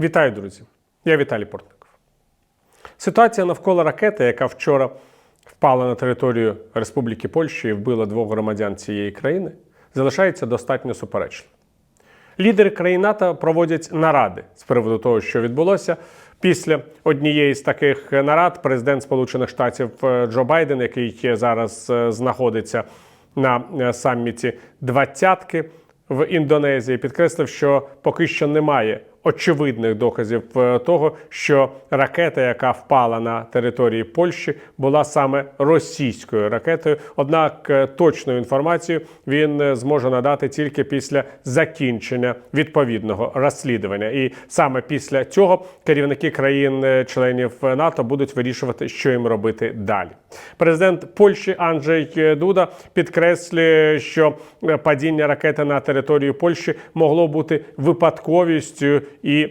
Вітаю, друзі! Я Віталій Портников. Ситуація навколо ракети, яка вчора впала на територію Республіки Польща і вбила двох громадян цієї країни, залишається достатньо суперечливою. Лідери країн НАТО проводять наради з приводу того, що відбулося. Після однієї з таких нарад президент Сполучених Штатів е, Джо Байден, який зараз е, знаходиться на е, саміті двадцятки в Індонезії, підкреслив, що поки що немає очевидних доказів е, того, що ракета, яка впала на території Польщі, була саме російською ракетою. Однак е, точну інформацію він е, зможе надати тільки після закінчення відповідного розслідування. І саме після цього керівники країн-членів НАТО будуть вирішувати, що їм робити далі. Президент Польщі Анджей Дуда підкреслює, що падіння ракети на територію Польщі могло бути випадковістю і.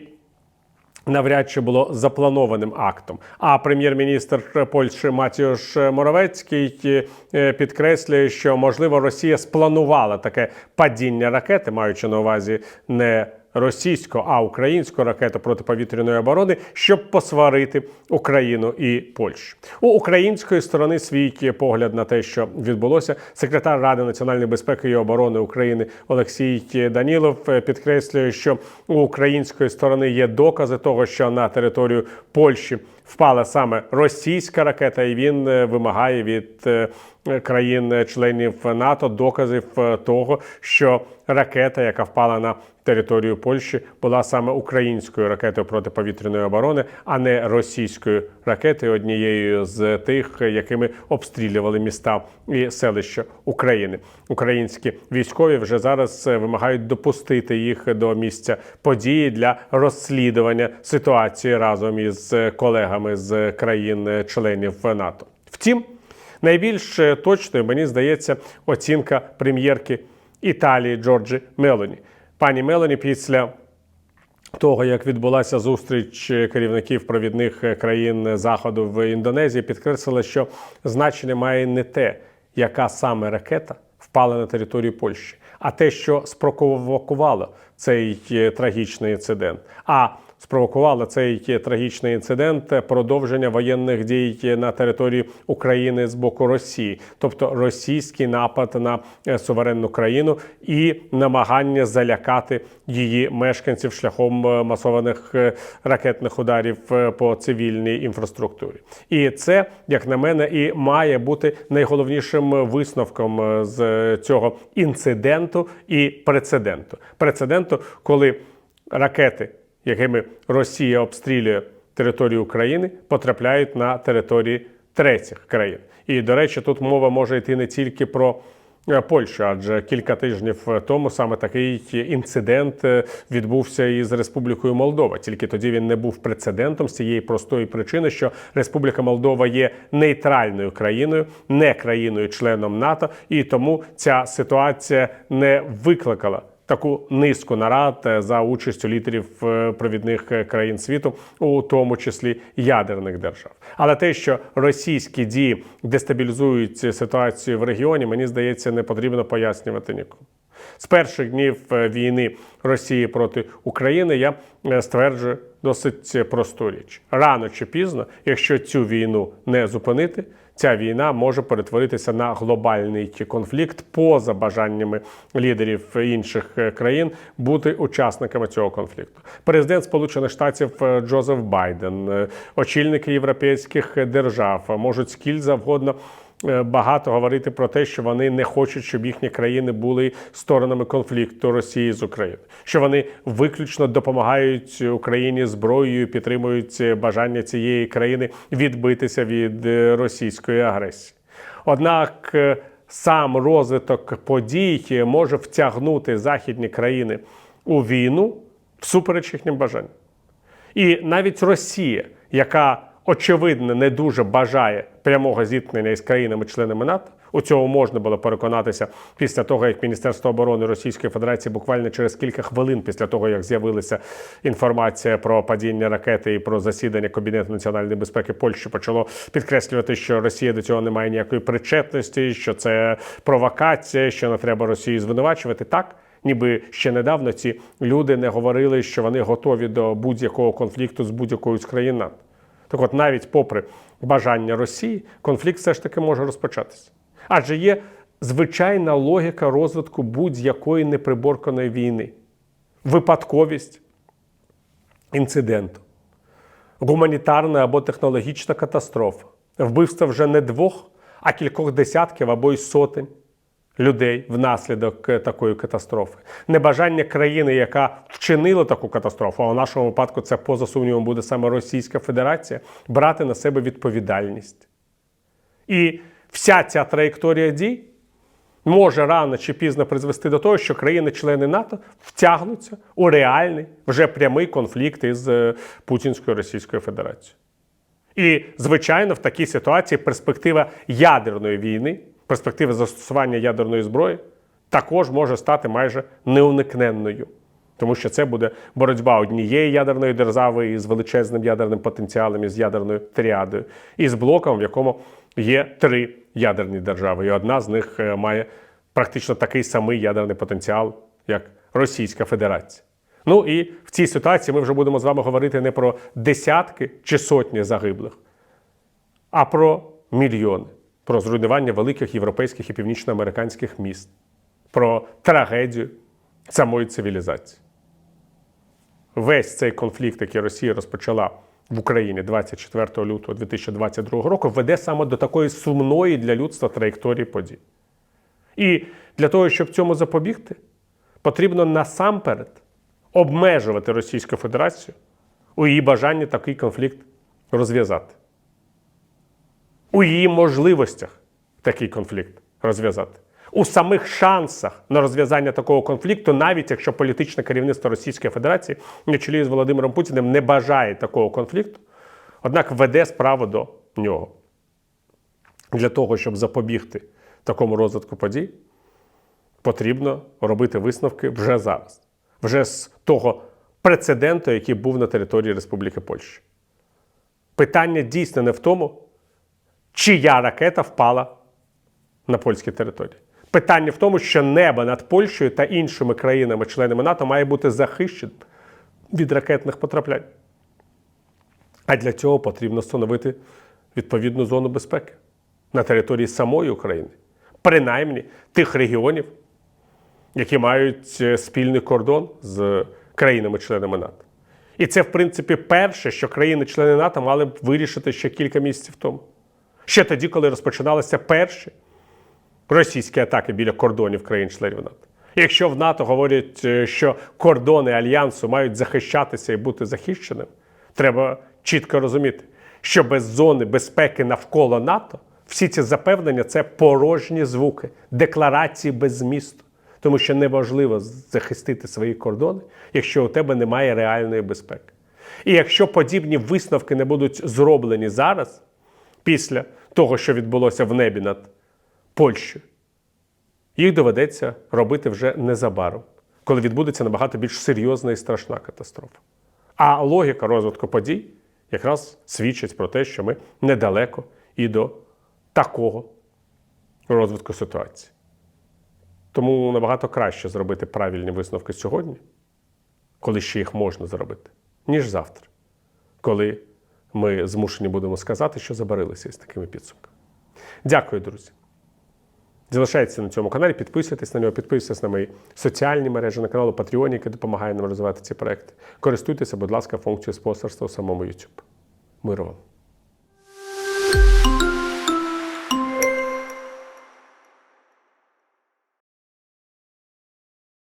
Навряд чи було запланованим актом. А прем'єр-міністр Польщі Матіош Моровецький е, підкреслює, що можливо Росія спланувала таке падіння ракети, маючи на увазі не російську, а українську ракету протиповітряної оборони, щоб посварити Україну і Польщу. У української сторони свій погляд на те, що відбулося, секретар Ради національної безпеки і оборони України Олексій Данілов е, підкреслює, що у української сторони є докази того, що на територію Польщі впала саме російська ракета, і він е, вимагає від е, країн-членів НАТО доказів е, того, що ракета, яка впала на територію Польщі, була саме українською ракетою протиповітряної оборони, а не російською ракетою, однією з тих, якими обстрілювали міста і селища України. Українські військові вже зараз е, вимагають допустити їх до місця події для розслідування ситуації разом із колегами з країн-членів НАТО. Втім. Найбільш е, точною, мені здається, оцінка прем'єрки Італії Джорджі Мелоні. Пані Мелоні після того, як відбулася зустріч керівників провідних е, країн Заходу в Індонезії, підкреслила, що значення має не те, яка саме ракета впала на територію Польщі, а те, що спровокувало цей е, трагічний інцидент. А спровокувало цей трагічний інцидент продовження воєнних дій на території України з боку Росії, тобто російський напад на е, суверенну країну і намагання залякати її мешканців шляхом е, масованих е, ракетних ударів по цивільній інфраструктурі. І це, як на мене, і має бути найголовнішим висновком з цього інциденту і прецеденту. Прецеденту, коли ракети якими Росія обстрілює територію України, потрапляють на території третіх країн. І до речі, тут мова може йти не тільки про е, Польщу, адже кілька тижнів тому саме такий інцидент е, відбувся із Республікою Молдова. Тільки тоді він не був прецедентом з цієї простої причини, що Республіка Молдова є нейтральною країною, не країною-членом НАТО, і тому ця ситуація не викликала таку низку нарад е, за участю лідерів е, провідних е, країн світу, у тому числі ядерних держав. Але те, що російські дії дестабілізують ситуацію в регіоні, мені здається, не потрібно пояснювати нікому. З перших днів війни Росії проти України я стверджую досить просту річ: рано чи пізно, якщо цю війну не зупинити, ця війна може перетворитися на глобальний конфлікт поза бажаннями лідерів інших країн бути учасниками цього конфлікту. Президент Сполучених Штатів Джозеф Байден, очільники європейських держав можуть скіль завгодно. Е, багато говорити про те, що вони не хочуть, щоб їхні країни були сторонами конфлікту Росії з Україною, що вони виключно допомагають Україні зброєю, підтримують бажання цієї країни відбитися від е, російської агресії. Однак е, сам розвиток подій може втягнути західні країни у війну всупереч їхнім бажанням. І навіть Росія, яка очевидно не дуже бажає прямого зіткнення із країнами-членами НАТО. У цьому можна було переконатися після того, як Міністерство оборони Російської Федерації буквально через кілька хвилин після того, як з'явилася інформація про падіння ракети і про засідання Кабінету національної безпеки Польщі, почало підкреслювати, що Росія до цього не має ніякої причетності, що це провокація, що не треба Росію звинувачувати. Так Ніби ще недавно ці люди не говорили, що вони готові до будь-якого конфлікту з будь-якою з країн НАТО. Так от, навіть попри бажання Росії, конфлікт все ж таки може розпочатися. Адже є звичайна логіка розвитку будь-якої неприборканої війни, випадковість інциденту, гуманітарна або технологічна катастрофа, вбивство вже не двох, а кількох десятків або й сотень людей внаслідок е, такої катастрофи, небажання країни, яка вчинила таку катастрофу, а у нашому випадку це поза сумнівом буде саме Російська Федерація, брати на себе відповідальність. І вся ця траєкторія дій може рано чи пізно призвести до того, що країни-члени НАТО втягнуться у реальний вже прямий конфлікт із е, Путінською Російською Федерацією. І, звичайно, в такій ситуації перспектива ядерної війни, перспектива застосування ядерної зброї також може стати майже неуникненною. Тому що це буде боротьба однієї ядерної держави із величезним ядерним потенціалом, із ядерною тріадою, і з блоком, в якому є три ядерні держави. І одна з них е, має практично такий самий ядерний потенціал, як Російська Федерація. Ну і в цій ситуації ми вже будемо з вами говорити не про десятки чи сотні загиблих, а про мільйони, про зруйнування великих європейських і північноамериканських міст, про трагедію самої цивілізації. Весь цей конфлікт, який Росія розпочала в Україні 24 лютого 2022 року, веде саме до такої сумної для людства траєкторії подій. І для того, щоб цьому запобігти, потрібно насамперед обмежувати Російську Федерацію у її бажанні такий конфлікт розв'язати. У її можливостях такий конфлікт розв'язати. У самих шансах на розв'язання такого конфлікту, навіть якщо політичне керівництво Російської Федерації на чолі з Володимиром Путіним не бажає такого конфлікту, однак веде справу до нього. Для того, щоб запобігти такому розвитку подій, потрібно робити висновки вже зараз, вже з того прецеденту, який був на території Республіки Польща. Питання дійсно не в тому, чия ракета впала на польській території. Питання в тому, що небо над Польщею та іншими країнами-членами НАТО має бути захищеним від ракетних потраплянь. А для цього потрібно встановити відповідну зону безпеки на території самої України, принаймні тих регіонів, які мають е, спільний кордон з країнами-членами НАТО. І це, в принципі, перше, що країни-члени НАТО мали б вирішити ще кілька місяців тому. Ще тоді, коли розпочиналися перші російські атаки біля кордонів країн-членів НАТО. Якщо в НАТО говорять, е, що кордони альянсу мають захищатися і бути захищеними, треба чітко розуміти, що без зони безпеки навколо НАТО всі ці запевнення це порожні звуки, декларації без змісту. Тому що неможливо захистити свої кордони, якщо у тебе немає реальної безпеки. І якщо подібні висновки не будуть зроблені зараз, після того, що відбулося в небі над Польщею, їх доведеться робити вже незабаром, коли відбудеться набагато більш серйозна і страшна катастрофа. А логіка розвитку подій якраз свідчить про те, що ми недалеко і до такого розвитку ситуації. Тому набагато краще зробити правильні висновки сьогодні, коли ще їх можна зробити, ніж завтра, коли ми змушені будемо сказати, що забарилися із такими підсумками. Дякую, друзі. Залишайтеся на цьому каналі, підписуйтесь на нього, підписуйтесь на мої соціальні мережі, на канал Patreon, який допомагає нам розвивати ці проекти. Користуйтеся, будь ласка, функцією спонсорства у самому YouTube. Миру вам!